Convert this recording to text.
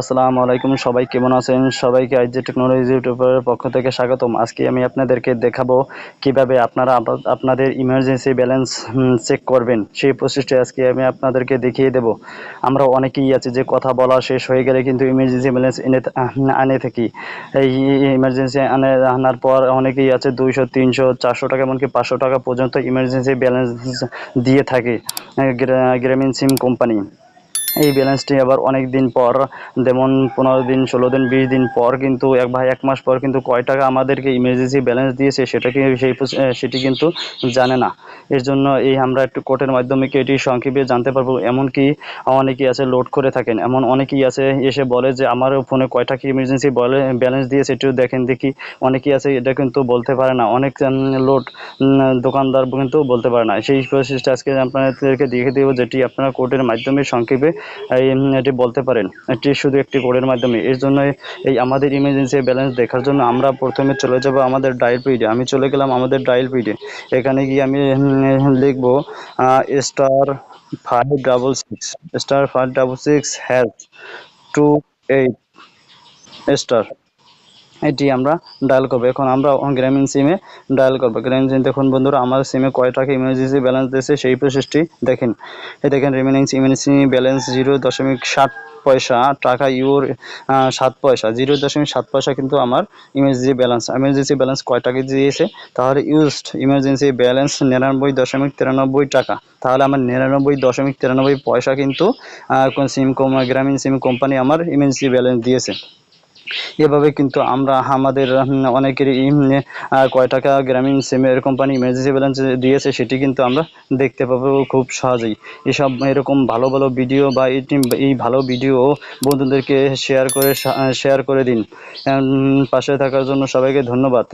আসসালামু আলাইকুম, সবাই কেমন আছেন? সবাইকে আইজে টেকনোলজি ইউটিউবের পক্ষ থেকে স্বাগতম। আজকে আমি আপনাদেরকে দেখাবো কীভাবে আপনারা আপনাদের ইমার্জেন্সি ব্যালেন্স চেক করবেন। সেই প্রসেসটা আজকে আমি আপনাদেরকে দেখিয়ে দেব। আমরা অনেকেই আছে যে কথা বলা শেষ হয়ে গেলে কিন্তু ইমার্জেন্সি ব্যালেন্স এনে আনে থাকি। এই ইমার্জেন্সি আনে আনার পর অনেকেই আছে দুইশো, তিনশো, চারশো টাকা এমনকি পাঁচশো টাকা পর্যন্ত ইমার্জেন্সি ব্যালেন্স দিয়ে থাকে গ্রামীণ সিম কোম্পানি। এই ব্যালেন্সটি আবার অনেক দিন পর, যেমন পনেরো দিন, ষোলো দিন, বিশ দিন পর কিন্তু এক ভাই, এক মাস পর কিন্তু কয় টাকা আমাদেরকে ইমার্জেন্সি ব্যালেন্স দিয়েছে সেটাকে সেই সেটি কিন্তু জানে না। এর জন্য এই আমরা একটু কোর্টের মাধ্যমে কি এটি সংক্ষেপে জানতে পারব? এমনকি অনেকেই আছে লোড করে থাকেন, এমন অনেকেই আছে এসে বলে যে, আমার ফোনে কয় টাকা ইমার্জেন্সি ব্যালেন্স দিয়েছে? একটু দেখেন দেখি। অনেকেই আছে এটা কিন্তু বলতে পারে না। অনেক লোড দোকানদার কিন্তু বলতে পারে না। সেই প্রসেসটা আজকে আপনাদেরকে দেখে দেবো, যেটি আপনারা কোর্টের মাধ্যমে সংক্ষেপে এটি বলতে পারেন। এটি শুধু একটি কোডের মাধ্যমে। এর জন্য এই আমাদের ইমার্জেন্সি ব্যালেন্স দেখার জন্য আমরা প্রথমে চলে যাব আমাদের ডায়াল পিডে আমি চলে গেলাম আমাদের ডায়াল পিডে এখানে গিয়ে আমি লিখব star five double six star five double six hash two eight star এটি আমরা ডায়াল করব। এখন আমরা গ্রামীণ সিমে ডায়াল করব। গ্রামীণ সিম দেখুন বন্ধুরা, আমার সিমে কয় টাকা ইমার্জেন্সি ব্যালেন্স দিয়েছে, সেই প্রসেসটি দেখেন। এই দেখেন রিমেনিং ইমার্জেন্সি ব্যালেন্স জিরো দশমিক ষাট পয়সা, টাকা ইউর সাত পয়সা। জিরো দশমিক সাত পয়সা কিন্তু আমার ইমার্জেন্সি ব্যালেন্স ইমার্জেন্সি ব্যালেন্স কয় টাকা দিয়েছে? তাহলে ইউজড ইমার্জেন্সি ব্যালেন্স নিরানব্বই দশমিক তিরানব্বই টাকা। তাহলে আমার নিরানব্বই দশমিক তিরানব্বই পয়সা কিন্তু সিম গ্রামীণ সিম কোম্পানি আমার ইমার্জেন্সি ব্যালেন্স দিয়েছে। এভাবে কিন্তু আমরা আমাদের অনেকের অনেকেরই কয় টাকা গ্রামীণ সিমের কোম্পানি ইমার্জেন্সি ব্যালেন্স দিয়েছে, সেটি কিন্তু আমরা দেখতে পাবো খুব সহজেই। এসব এরকম ভালো ভালো ভিডিও বা এই ভালো ভিডিও বন্ধুদেরকে শেয়ার করে শেয়ার করে দিন। পাশে থাকার জন্য সবাইকে ধন্যবাদ।